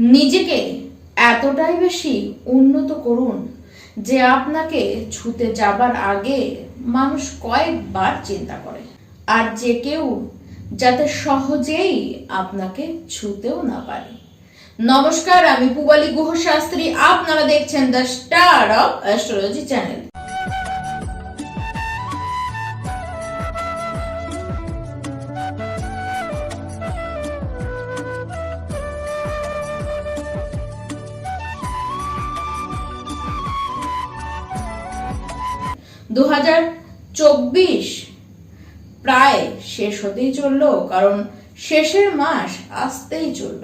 নিজেকে এতটাই বেশি উন্নত করুন যে আপনাকে ছুতে যাবার আগে মানুষ কয়েকবার চিন্তা করে। আর যে কেউ যাতে সহজেই আপনাকে ছুতেও না পারে। নমস্কার, আমি পুবালি গুহ শাস্ত্রী আপনারা দেখছেন the star of astrology channel. দু চব্বিশ প্রায় শেষ হতেই চলল, কারণ শেষের মাস আসতেই চলল।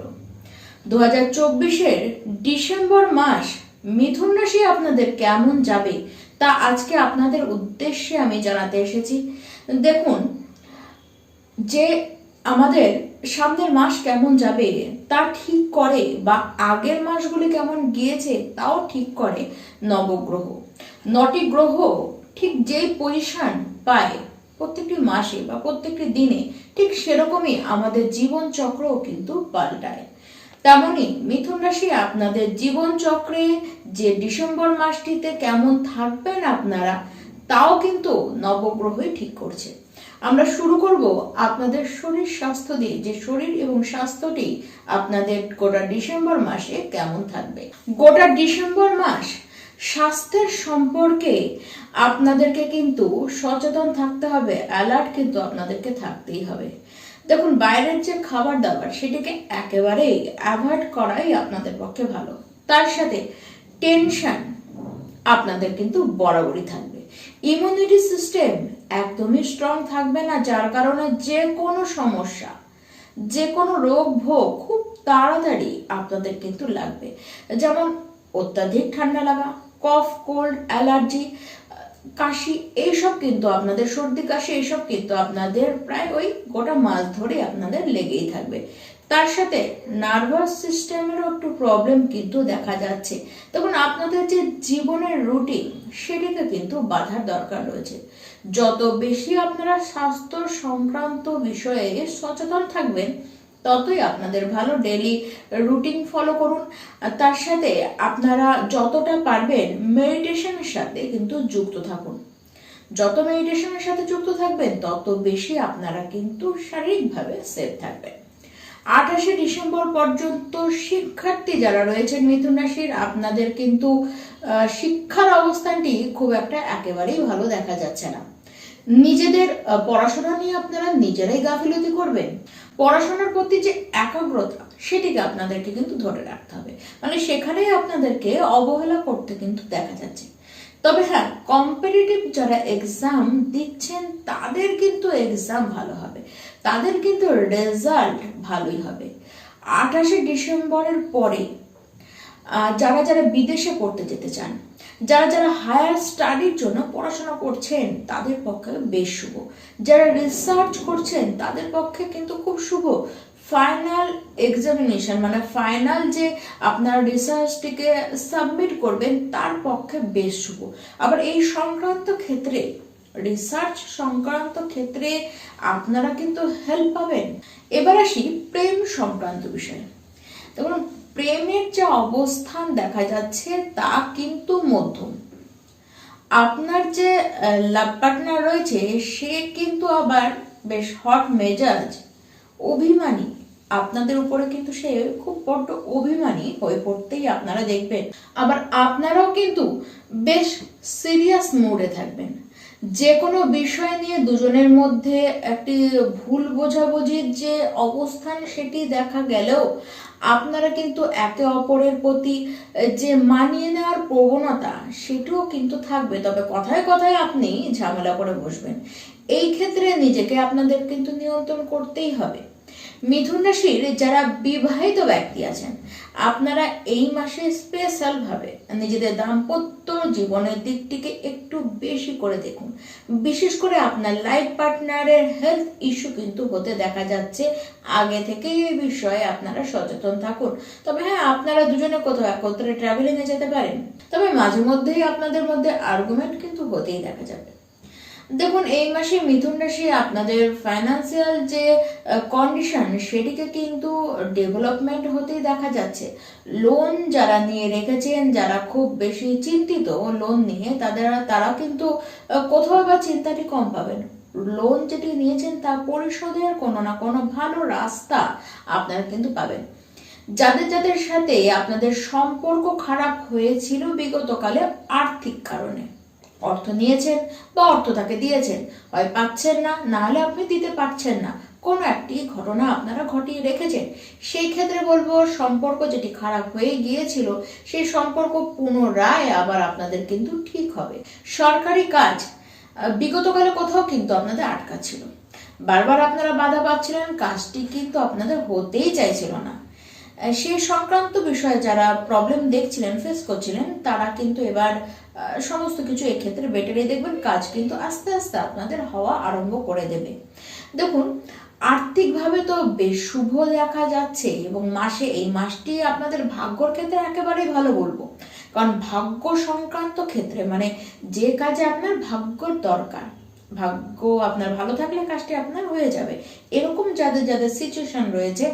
দু হাজার চব্বিশের ডিসেম্বর মাস মিথুন রাশি আপনাদের কেমন যাবে তা আজকে আপনাদের উদ্দেশ্যে আমি জানাতে এসেছি। দেখুন, যে আমাদের সামনের মাস কেমন যাবে, তা ঠিক করে বা আগের মাসগুলি কেমন গিয়েছে, তাও ঠিক করে নবগ্রহ। নটি গ্রহ ঠিক যেই পজিশন পায় প্রত্যেকটি মাসে বা প্রত্যেকটি দিনে, ঠিক সেরকমই আমাদের জীবন চক্রও কিন্তু পাল্টায়। তেমনই মিথুন রাশি আপনাদের জীবন চক্রে যে ডিসেম্বর মাসটিতে কেমন থাকবেন আপনারা, তাও কিন্তু নবগ্রহই ঠিক করছে। আমরা শুরু করব আপনাদের শরীর স্বাস্থ্য দিয়ে, যে শরীর এবং স্বাস্থ্যটি আপনাদের গোটা ডিসেম্বর মাসে কেমন থাকবে। গোটা ডিসেম্বর মাস স্বাস্থ্যের সম্পর্কে আপনাদেরকে কিন্তু সচেতন থাকতে হবে অ্যালার্ট কিন্তু আপনাদেরকে থাকতেই হবে। দেখুন, বাইরের যে খাবার দাবার সেটিকে একেবারেই অ্যাভয়েড করাই আপনাদের পক্ষে ভালো। তার সাথে টেনশন আপনাদের কিন্তু বরাবরই থাকবে। ইমিউনিটি সিস্টেম একদমই স্ট্রং থাকবে না, যার কারণে যে কোনো সমস্যা, যে কোনো রোগ, ভোগ খুব তাড়াতাড়ি আপনাদের কিন্তু লাগবে। যেমন অত্যাধিক ঠান্ডা লাগা কফ কোল্ড অ্যালার্জি কাশি, এইসব কিন্তু আপনাদের, সর্দি, কাশি, এইসব কিন্তু আপনাদের প্রায় ওই গোটা মাস ধরে আপনাদের লেগেই থাকবে। তার সাথে নার্ভাস সিস্টেমেরও একটু প্রবলেম কিন্তু দেখা যাচ্ছে। তখন আপনাদের যে জীবনের রুটিন সেটিকে কিন্তু বাধার দরকার রয়েছে। যত বেশি আপনারা স্বাস্থ্য সংক্রান্ত বিষয়ে সচেতন থাকবেন ততই আপনাদের ভালো ডেলি রুটিন ফলো করুন। তার সাথে আপনারা যতটা পারবেন মেডিটেশনের সাথে কিন্তু যুক্ত থাকুন। যত মেডিটেশনের সাথে যুক্ত থাকবেন, তত বেশি আপনারা কিন্তু শারীরিকভাবে সেফ থাকবেন। আঠাশে ডিসেম্বর পর্যন্ত শিক্ষার্থী যারা রয়েছেন মিথুন রাশির, আপনাদের কিন্তু শিক্ষার অবস্থানটি খুব একটা একেবারেই ভালো দেখা যাচ্ছে না। নিজেদের পড়াশোনা নিয়ে আপনারা নিজেরাই গাফিলতি করবেন। পড়াশোনার প্রতি যে একাগ্রতা, সেটিকে আপনাদেরকে কিন্তু ধরে রাখতে হবে। মানে সেখানেই আপনাদেরকে অবহেলা করতে কিন্তু দেখা যাচ্ছে। তবে হ্যাঁ কম্পিটিটিভ যারা এক্সাম দিচ্ছেন, তাদের কিন্তু এক্সাম ভালো হবে। তাদের কিন্তু রেজাল্ট ভালোই হবে। আঠাশে ডিসেম্বরের পরে যারা যারা বিদেশে পড়তে যেতে চান, যারা যারা হায়ার স্টাডির জন্য পড়াশোনা করছেন, তাদের পক্ষে বেশ শুভ। যারা রিসার্চ করছেন, তাদের পক্ষে কিন্তু খুব শুভ। ফাইনাল এক্সামিনেশন মানে ফাইনাল যে আপনারা রিসার্চটিকে সাবমিট করবেন, তার পক্ষে বেশ শুভ। আবার এই সংক্রান্ত ক্ষেত্রে রিসার্চ সংক্রান্ত ক্ষেত্রে আপনারা কিন্তু হেল্প পাবেন। এবার আসি প্রেম সংক্রান্ত বিষয়ে। দেখুন প্রেমের যে অবস্থান দেখা যাচ্ছে, তা কিন্তু মধ্যম। আপনার যে লাভ পার্টনার রয়েছে, সে কিন্তু আবার বেশ হট মেজাজ, অভিমানী। আপনাদের উপরে কিন্তু সে খুব বড্ড অভিমানী হয়ে পড়তেই আপনারা দেখবেন। আবার আপনারাও কিন্তু বেশ সিরিয়াস মুডে থাকবেন। যে কোনো বিষয় নিয়ে দুজনের মধ্যে একটি ভুল বোঝাবুঝির যে অবস্থান, সেটি দেখা গেলেও আপনারা কিন্তু একে অপরের প্রতি যে মানিয়ে নেওয়ার প্রবণতা, সেটিও কিন্তু থাকবে। তবে কথায় কথায় আপনি ঝামেলা করে বসবেন। এই ক্ষেত্রে নিজেকে আপনাদের কিন্তু নিয়ন্ত্রণ করতেই হবে। মিথুন রাশির যারা বিবাহিত ব্যক্তি আছেন, আপনারা এই মাসে স্পেশাল ভাবে নিজেদের দাম্পত্য জীবনের দিকটিকে একটু বেশি করে দেখুন। বিশেষ করে আপনার লাইফ পার্টনারের হেলথ ইস্যু কিন্তু হতে দেখা যাচ্ছে। আগে থেকে এই বিষয়ে আপনারা সচেতন থাকুন। তবে হ্যাঁ আপনারা দুজনে কোথাও একত্রে ট্রাভেলিংয়ে যেতে পারেন। তবে মাঝে মধ্যেই আপনাদের মধ্যে আর্গুমেন্ট কিন্তু হতেই দেখা যাবে। দেখুন, এই মাসে মিথুন রাশি আপনাদের ফাইন্যান্সিয়াল যে কন্ডিশন সেটিকে কিন্তু ডেভেলপমেন্ট হতেই দেখা যাচ্ছে। লোন যারা নিয়ে রেখেছেন, যারা খুব বেশি চিন্তিত লোন নিয়ে, তাদের তারা কিন্তু কোথাও বা চিন্তাটি কম পাবেন। লোন যেটি নিয়েছেন, তা পরিশোধের কোনো না কোনো ভালো রাস্তা আপনারা কিন্তু পাবেন। যাদের যাদের সাথে আপনাদের সম্পর্ক খারাপ হয়েছিল বিগতকালে আর্থিক কারণে অর্থ নিয়েছেন বা অর্থ তাকে দিয়েছেন। হয় পাচ্ছেন না না হলে আপনি দিতে পারছেন না। কোনো একটি ঘটনা আপনারা ঘটিয়ে রেখেছেন। সেই ক্ষেত্রে বলব, সম্পর্ক যেটি খারাপ হয়ে গিয়েছিল, সেই সম্পর্ক পুনরায় আবার আপনাদের কিন্তু ঠিক হবে। সরকারি কাজ বিগতকালে কোথাও কিন্তু আপনাদের আটকা ছিল। বারবার আপনারা বাধা পাচ্ছিলেন, কাজটি কিন্তু আপনাদের হতেই চাইছিল না। সেই সংক্রান্ত বিষয়ে যারা প্রবলেম দেখছিলেন ফেস করছিলেন, তারা কিন্তু এবার সমস্ত কিছু এক্ষেত্রে বেটারে দেখবেন, কাজ কিন্তু আস্তে আস্তে আপনাদের হওয়া আরম্ভ করে দেবে। দেখুন, আর্থিকভাবে তো বেশ শুভ দেখা যাচ্ছে এবং মাসে, এই মাসটি আপনাদের ভাগ্যর ক্ষেত্রে একেবারেই ভালো বলব। কারণ ভাগ্য সংক্রান্ত ক্ষেত্রে মানে যে কাজে আপনার ভাগ্যর দরকার, ভাগ্য আপনার ভালো থাকলে কাজটি আপনার হয়ে যাবে। এরকম যাদের যাদের সিচুয়েশন রয়েছে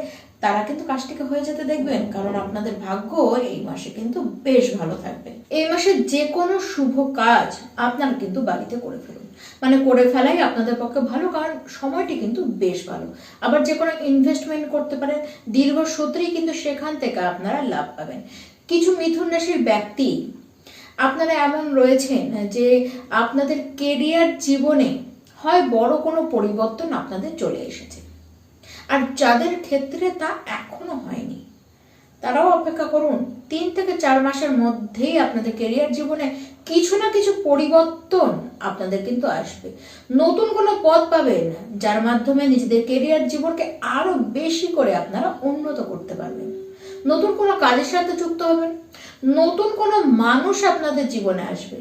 তারা কিন্তু কাজটিকে হয়ে যেতে দেখবেন, কারণ আপনাদের ভাগ্য এই মাসে কিন্তু বেশ ভালো থাকবে। এই মাসে যে কোনো শুভ কাজ আপনারা কিন্তু বাড়িতে করে ফেলুন। মানে করে ফেলাই আপনাদের পক্ষে ভালো, কারণ সময়টি কিন্তু বেশ ভালো। আবার যে কোনো ইনভেস্টমেন্ট করতে পারেন, দীর্ঘ সূত্রেই কিন্তু সেখান থেকে আপনারা লাভ পাবেন। কিছু মিথুন রাশির ব্যক্তি, আপনারা এমন রয়েছেন যে আপনাদের কেরিয়ার জীবনে হয় বড় কোনো পরিবর্তন আপনাদের চলে এসেছে। আর যাদের ক্ষেত্রে তা এখনও হয়নি, তারাও অপেক্ষা করুন, তিন থেকে চার মাসের মধ্যেই আপনাদের কেরিয়ার জীবনে কিছু না কিছু পরিবর্তন আপনাদের কিন্তু আসবে। নতুন কোনো পথ পাবেন, যার মাধ্যমে নিজেদের কেরিয়ার জীবনকে আরও বেশি করে আপনারা উন্নত করতে পারবেন। নতুন কোনো কাজের সাথে যুক্ত হবেন, নতুন কোনো মানুষ আপনাদের জীবনে আসবে।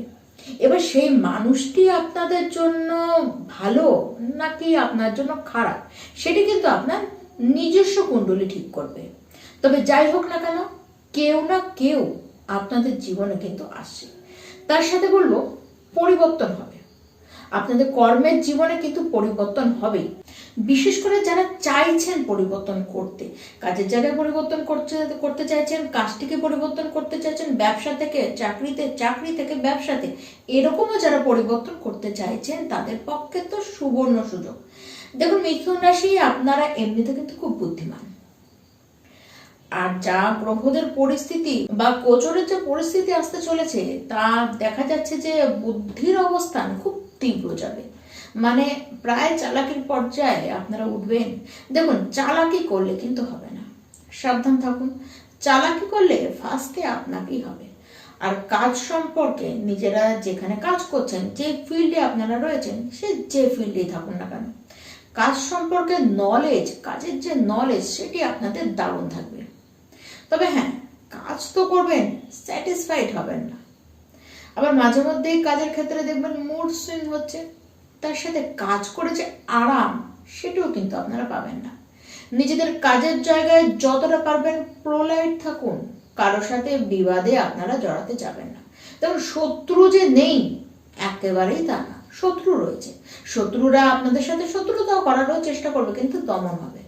এবার সেই মানুষটি আপনাদের জন্য ভালো নাকি আপনার জন্য খারাপ? সেটি কিন্তু আপনার নিজস্ব কুণ্ডলী ঠিক করবে। তবে যাই হোক না কেন, কেউ না কেউ আপনাদের জীবনে কিন্তু আসে তার সাথে বলব, পরিবর্তন হবে। আপনাদের কর্মের জীবনে কিন্তু পরিবর্তন হবেই। বিশেষ করে যারা চাইছেন পরিবর্তন করতে, কাজের জায়গায় পরিবর্তন করতে করতে চাইছেন, কাজটিকে পরিবর্তন করতে চাইছেন, ব্যবসা থেকে, চাকরিতে, চাকরি থেকে ব্যবসাতে, এরকমও যারা পরিবর্তন করতে চাইছেন, তাদের পক্ষে তো সুবর্ণ সুযোগ। দেখুন, মিথুন রাশি আপনারা এমনিতে কিন্তু খুব বুদ্ধিমান। আর যা গ্রহদের পরিস্থিতি বা গোচরের যে পরিস্থিতি আসতে চলেছে, তা দেখা যাচ্ছে যে বুদ্ধির অবস্থান খুব তীব্র যাবে মানে প্রায় চালাকির পর্যায়ে আপনারা উঠবেন, দেখুন চালাকি করলে কিন্তু হবে না। সাবধান থাকুন, চালাকি করলে ফার্স্টে আপনাকেই হবে। আর কাজ সম্পর্কে নিজেরা যেখানে কাজ করছেন, যে ফিল্ডে আপনারা রয়েছেন, সে যে ফিল্ডেই থাকুন না কেন। কাজ সম্পর্কে নলেজ কাজের যে নলেজ সেটি আপনাদের দারুণ থাকবে। তবে হ্যাঁ কাজ তো করবেন স্যাটিসফাইড হবেন না। আবার মাঝে মধ্যেই কাজের ক্ষেত্রে দেখবেন মুড সুইং হচ্ছে, তার সাথে কাজ করে যে আরাম, সেটাও কিন্তু আপনারা পাবেন না। নিজেদের কাজের জায়গায় যতটা পারবেন প্রোলাইট থাকুন, কারোর সাথে বিবাদে আপনারা জড়াতে যাবেন না। দেখুন শত্রু যে নেই, একেবারেই তা না, শত্রু রয়েছে। শত্রুরা আপনাদের সাথে শত্রুতাও করারও চেষ্টা করবে, কিন্তু দমন হবে।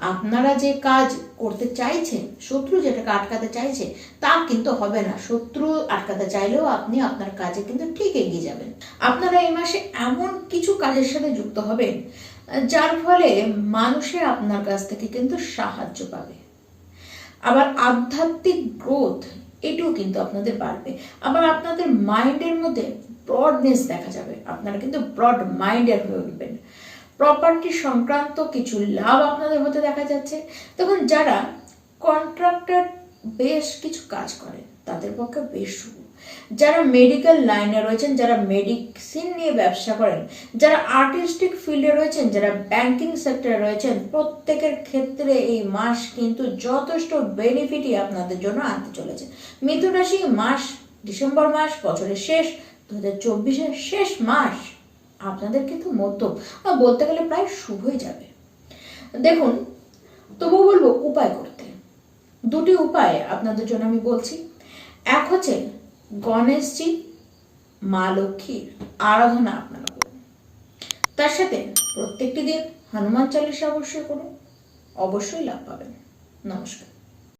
আপনারা যে কাজ করতে চাইছেন, শত্রু যেটাকে আটকাতে চাইছে, তা কিন্তু হবে না। শত্রু আটকাতে চাইলেও আপনি আপনার কাজে কিন্তু ঠিক এগিয়ে যাবেন। আপনারা এই মাসে এমন কিছু কাজের সাথে যুক্ত হবেন, যার ফলে মানুষে আপনার কাছ থেকে কিন্তু সাহায্য পাবে। আবার আধ্যাত্মিক গ্রোথ এটাও কিন্তু আপনাদের বাড়বে। আবার আপনাদের মাইন্ডের মধ্যে ব্রডনেস দেখা যাবে। আপনারা কিন্তু ব্রড মাইন্ডের হয়ে উঠবেন। প্রপার্টি সংক্রান্ত কিছু লাভ আপনাদের হতে দেখা যাচ্ছে। তখন যারা কন্ট্রাক্টর বেশ কিছু কাজ করে তাদের পক্ষে বেশ শুভ। যারা মেডিকেল লাইনে রয়েছেন, যারা মেডিসিন নিয়ে ব্যবসা করেন, যারা আর্টিস্টিক ফিল্ডে রয়েছেন, যারা ব্যাংকিং সেক্টরে রয়েছেন, প্রত্যেকের ক্ষেত্রে এই মাস কিন্তু যথেষ্ট বেনিফিটই আপনাদের জন্য আনতে চলেছে। মিথুন রাশি, মাস, ডিসেম্বর মাস, বছরের শেষ দু হাজার শেষ মাস। আপনাদের কিন্তু মধ্যম বলতে গেলে প্রায় শুভই যাবে। দেখুন, তবুও বলব উপায় করতে। দুটি উপায় আপনাদের জন্য আমি বলছি। এক হচ্ছে গণেশজি, মা লক্ষ্মীর আরাধনা আপনারা করুন। তার সাথে প্রত্যেকটি দিন হনুমান চালিশা অবশ্যই করুন। অবশ্যই লাভ পাবেন। নমস্কার।